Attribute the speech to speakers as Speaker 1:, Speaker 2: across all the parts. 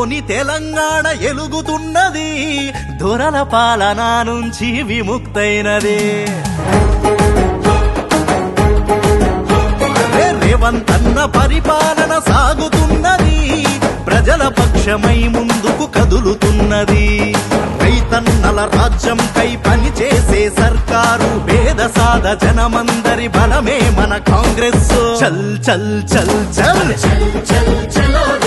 Speaker 1: తోని తెలంగాణ ఎలుగుతున్నది. దొరల పాలన నుంచి విముక్తైనది. రేవంతన్న పరిపాలన సాగుతున్నది. ప్రజల పక్షమై ముందుకు కదులుతున్నది. రైతన్నల రాజ్యం కై పనిచేసే సర్కారు పేద సాద జనమందరి బలమే మన కాంగ్రెస్ చల్ చల్ చల్ చల్.
Speaker 2: చల్ చల్ చలో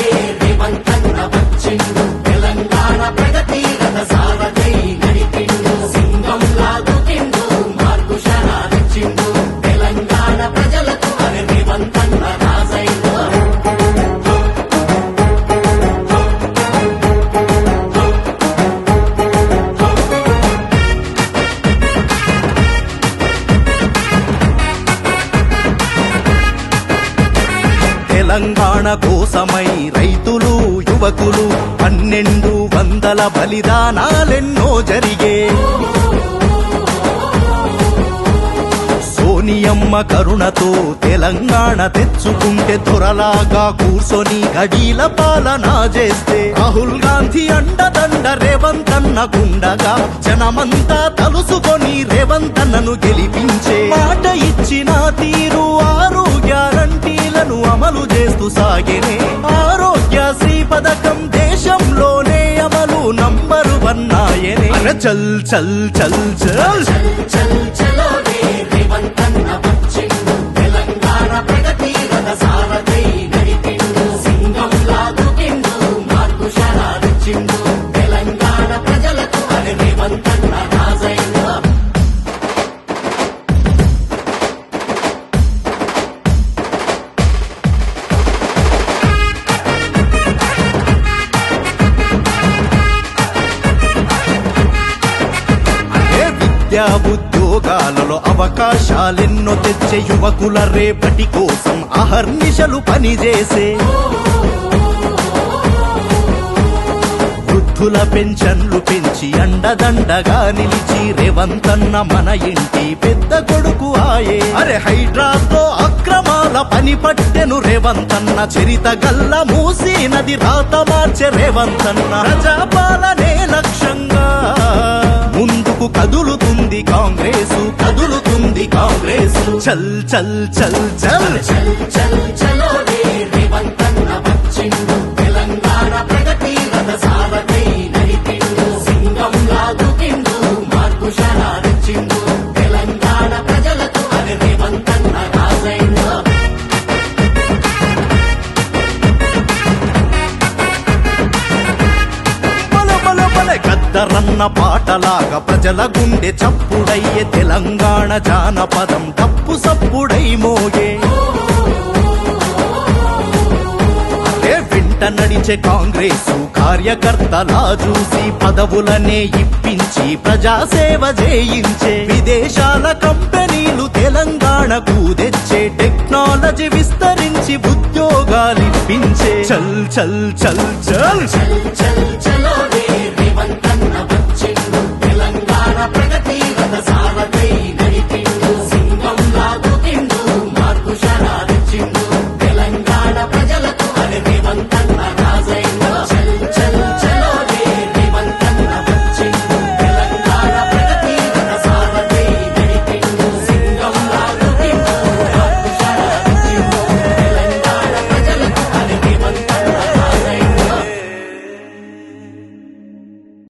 Speaker 2: వచ్చిండు తెలంగాణ ప్రగతి రథ సారథై నడిపిండు. మార్పు తెలంగాణ ప్రజలకు రాజైండు.
Speaker 1: తెలంగాణ కోసమై రైతులు యువకులు పన్నెండు వందల బలిదానాలెన్నో జరిగే సోనియమ్మ కరుణతో తెలంగాణ తెచ్చుకుంటే త్వరలాగా కూర్చొని గడీల పాలన చేస్తే రాహుల్ గాంధీ అండదండ రేవంత్ గుండగా జనమంతా తలుసుకొని రేవంత్ అన్నను గెలిపించే మాట ఇచ్చిన తీరు ఆరు గ్యారంటీలను అమలు చేస్తూ సాగేనే చల్ చల్ చల్ చల్ విద్యా ఉద్యోగాలలో అవకాశాలెన్నో తెచ్చే యువకుల రేపటి కోసం అహర్నిశలు పనిచేసే వృద్ధుల పెన్షన్లు పెంచి అండదండగా నిలిచి రేవంతన్న మన ఇంటి పెద్ద కొడుకు ఆయే. అరే హైడ్రాతో అక్రమాల పని పట్టెను రేవంతన్న చరిత గల్ల మూసి నది రాత మార్చే రేవంతన్న. రజాపా చల్ చల్ చల్ చల్.
Speaker 2: చల్ చల్ చలో
Speaker 1: బల పాటలాగా ప్రజల గుండె చప్పుడయ్యే తెలంగాణ జానపదం తప్పు సప్పుడై మోగే. వెంట నడిచే కాంగ్రెసు కార్యకర్తలా చూసి పదవులనే ఇప్పించి ప్రజాసేవ చేయించే విదేశాల కంపెనీలు తెలంగాణకు తెచ్చే టెక్నాలజీ విస్తరించి ఉద్యోగాలిప్పించే. చల్ చల్ చల్
Speaker 2: చల్ చల్ చల్.